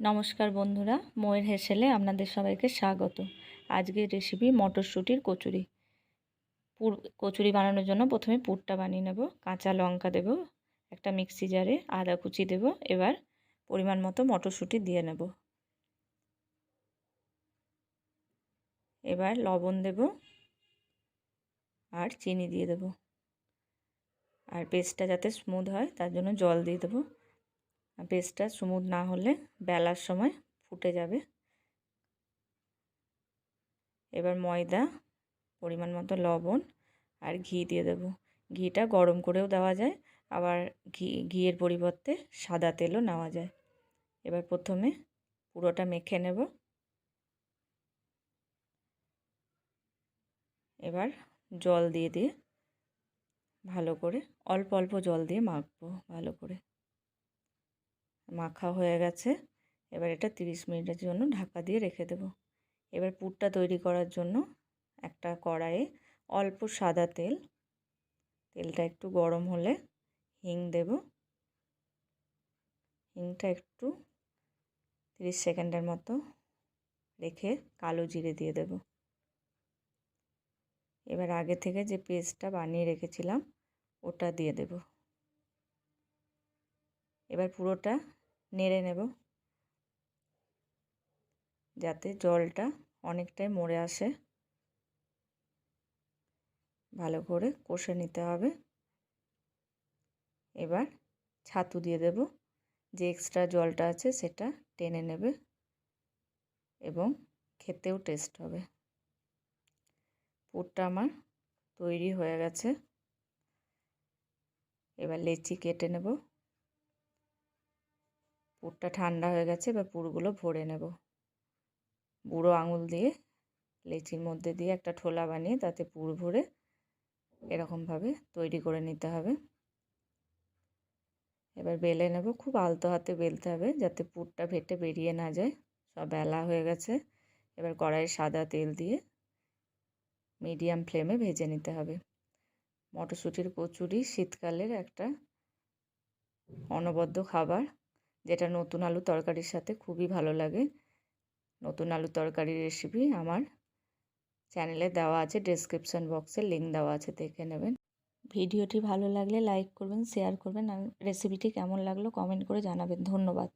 নমস্কার বন্ধুরা, ময়ের হেসেলে আপনাদের সবাইকে স্বাগত। আজকের রেসিপি মটরশুঁটির কচুরি। পুর, কচুরি বানানোর জন্য প্রথমে পুরটা বানিয়ে নেব, কাঁচা লঙ্কা দেব, একটা মিক্সি জারে আদা কুচি দেব, এবার পরিমাণ মতো মটরশুঁটি দিয়ে নেব। এবার লবণ দেব আর চিনি দিয়ে দেব। আর পেস্টটা যাতে স্মুথ হয়, তার জন্য জল দিয়ে দেবো। পেস্টটা স্মুথ না হলে বেলার সময় ফুটে যাবে। এবার ময়দা, পরিমাণ মতো লবণ আর ঘি দিয়ে দেব। ঘিটা গরম করেও দেওয়া যায়, আবার ঘি, ঘিয়ের পরিবর্তে সাদা তেলও নেওয়া যায়। এবার প্রথমে পুরোটা মেখে নেব। এবার জল দিয়ে দিয়ে ভালো করে, অল্প অল্প জল দিয়ে মাখবো ভালো করে। মাখা হয়ে গেছে। এবার এটা তিরিশ মিনিটের জন্য ঢাকা দিয়ে রেখে দেব। এবার পুরটা তৈরি করার জন্য একটা কড়াইয়ে অল্প সাদা তেল, তেলটা একটু গরম হলে হিং দেব। হিংটা একটু তিরিশ সেকেন্ডের মতো রেখে কালো জিরে দিয়ে দেব। এবার আগে থেকে যে পেস্টটা বানিয়ে রেখেছিলাম, ওটা দিয়ে দেব। এবার পুরোটা নেড়ে নেব। যাতে জলটা অনেকটাই মরে আসে। ভালো করে কষে নিতে হবে। এবার ছাতু দিয়ে দেব। যে এক্সট্রা জলটা আছে সেটা টেনে নেবে এবং খেতেও টেস্ট হবে। পুরটা আমার তৈরি হয়ে গেছে। এবার লেচি কেটে নেব। পুরটা ঠান্ডা হয়ে গেছে, এবার পুরগুলো ভরে নেব। বুড়ো আঙুল দিয়ে, লেচির মধ্যে দিয়ে একটা ঠোলা বানিয়ে তাতে পুর ভরে এরকমভাবে তৈরি করে নিতে হবে। এবার বেলে নেব, খুব আলতো হাতে বেলতে হবে যাতে পুরটা ভেটে বেরিয়ে না যায়। সব বেলা হয়ে গেছে, এবার কড়াইয়ে সাদা তেল দিয়ে মিডিয়াম ফ্লেমে ভেজে নিতে হবে। মটরশুঁটির কচুরি শীতকালের একটা অনবদ্য খাবার। যেটা নতুন আলু তরকারির সাথে খুবই ভালো লাগে। নতুন আলু তরকারির রেসিপি আমার। চ্যানেলে দেওয়া আছে ডিসক্রিপশান বক্সে লিঙ্ক দেওয়া আছে, দেখে নেবেন। ভিডিওটি ভালো লাগলে লাইক করবেন শেয়ার করবেন। আর রেসিপিটি কেমন লাগল কমেন্ট করে জানাবেন। ধন্যবাদ।